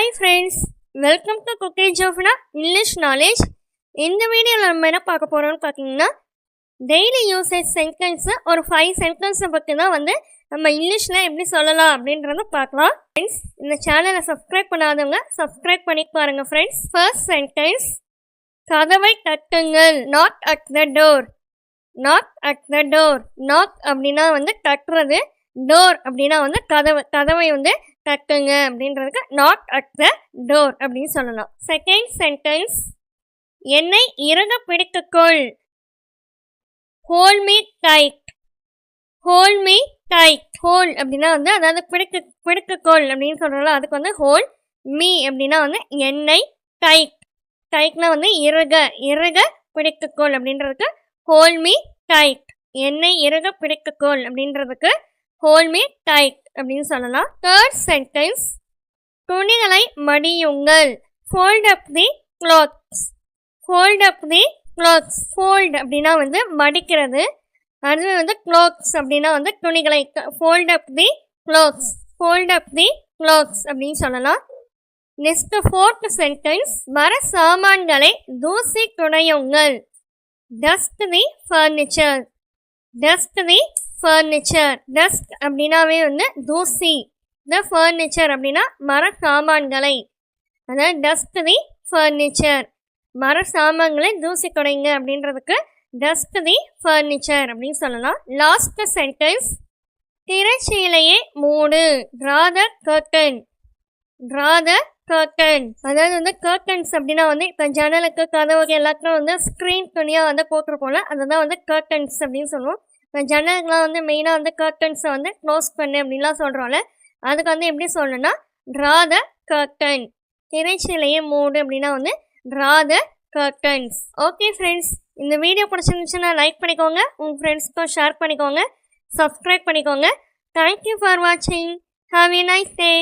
Hi friends welcome to குக்கேஜ் ஆஃப்னா English knowledge இந்த வீடியோவில் நம்ம என்ன பார்க்க போகிறோம்னு பார்த்தீங்கன்னா டெய்லி யூசேஜ் சென்டென்ஸு ஒரு ஃபைவ் சென்டென்ஸை பற்றி தான் வந்து நம்ம இங்கிலீஷில் எப்படி சொல்லலாம் அப்படின்றத பார்க்கலாம். ஃப்ரெண்ட்ஸ் இந்த சேனலை சப்ஸ்கிரைப் பண்ணாதவங்க சப்ஸ்கிரைப் பண்ணி பாருங்கள் ஃப்ரெண்ட்ஸ் ஃபர்ஸ்ட் சென்டென்ஸ் கதவை தட்டுங்கள். Knock at the door knock at the door knock அப்படின்னா வந்து தட்டுறது. டோர் அப்படின்னா வந்து கதவை கதவை வந்து தட்டுங்க அப்படின்றதுக்கு நாட் அட் த டோர் அப்படின்னு சொல்லலாம் செகண்ட் சென்டென்ஸ் என்னை இறுக பிடித்துக்கொள் hold me tight hold me tight hold அப்படின்னா வந்து அதாவது பிடிக்க பிடித்துக்கொள் அப்படின்னு சொல்கிறோம்ல அதுக்கு வந்து ஹோல் மீ அப்படின்னா வந்து என்னை டைட் டைட்னா வந்து இறுக இறுக பிடித்துக்கொள் அப்படின்றதுக்கு ஹோல் மீ டைட் என்னை இறுக பிடித்துக்கொள் அப்படின்றதுக்கு ஹோல் மீ டைட் அப்படின்னு சொல்லலாம். தேர்ட் சென்டென்ஸ் துணிகளை மடியுங்கள். Fold up the clothes fold up the clothes fold அப்படின்னா வந்து மடிக்கிறது. அதுவே வந்து க்ளாத்ஸ் அப்படின்னா வந்து துணிகளை fold up the clothes fold up the clothes அப்படின்னு சொல்லலாம். நெக்ஸ்ட் ஃபோர்த் சென்டென்ஸ் மர சாமான்களை தூசி துடையுங்கள் dust the furniture dust the furniture dust அப்படின்னாவே வந்து தூசி. த ஃபர்னிச்சர் அப்படின்னா மர சாமான்களை. அதாவது டஸ்ட் தி ஃபர்னிச்சர் மர சாமான்களை தூசி குடைங்க அப்படின்றதுக்கு டஸ்ட் தி ஃபர்னிச்சர் அப்படின்னு சொல்லலாம். லாஸ்ட் சென்டென்ஸ் திரைச்சீலையே மூடு. Draw the curtain draw the curtain அதாவது வந்து கர்டன்ஸ் அப்படின்னா வந்து இப்போ ஜன்னலுக்கு கதவுக்கு எல்லாத்துக்கும் வந்து ஸ்க்ரீன் துணியாக வந்து போட்டிருப்போம்ல அதுதான் வந்து கர்டன்ஸ் அப்படின்னு சொல்லுவோம். ஜன்னலுக்குலாம் வந்து மெயினாக வந்து கர்டன்ஸை வந்து க்ளோஸ் பண்ணு அப்படின்லாம் சொல்கிறோம்ல அதுக்கு வந்து எப்படி சொல்லணும்னா ட்ரா த கர்டன் திரைச்சீலையே மூடு அப்படின்னா வந்து draw the curtains okay friends இந்த வீடியோ பிடிச்சிருந்துச்சுன்னா லைக் பண்ணிக்கோங்க. உங்கள் ஃப்ரெண்ட்ஸ்க்கும் ஷேர் பண்ணிக்கோங்க. சப்ஸ்கிரைப் பண்ணிக்கோங்க. தேங்க்யூ ஃபார் வாட்சிங் ஹாவ் ஏ நைஸ் டே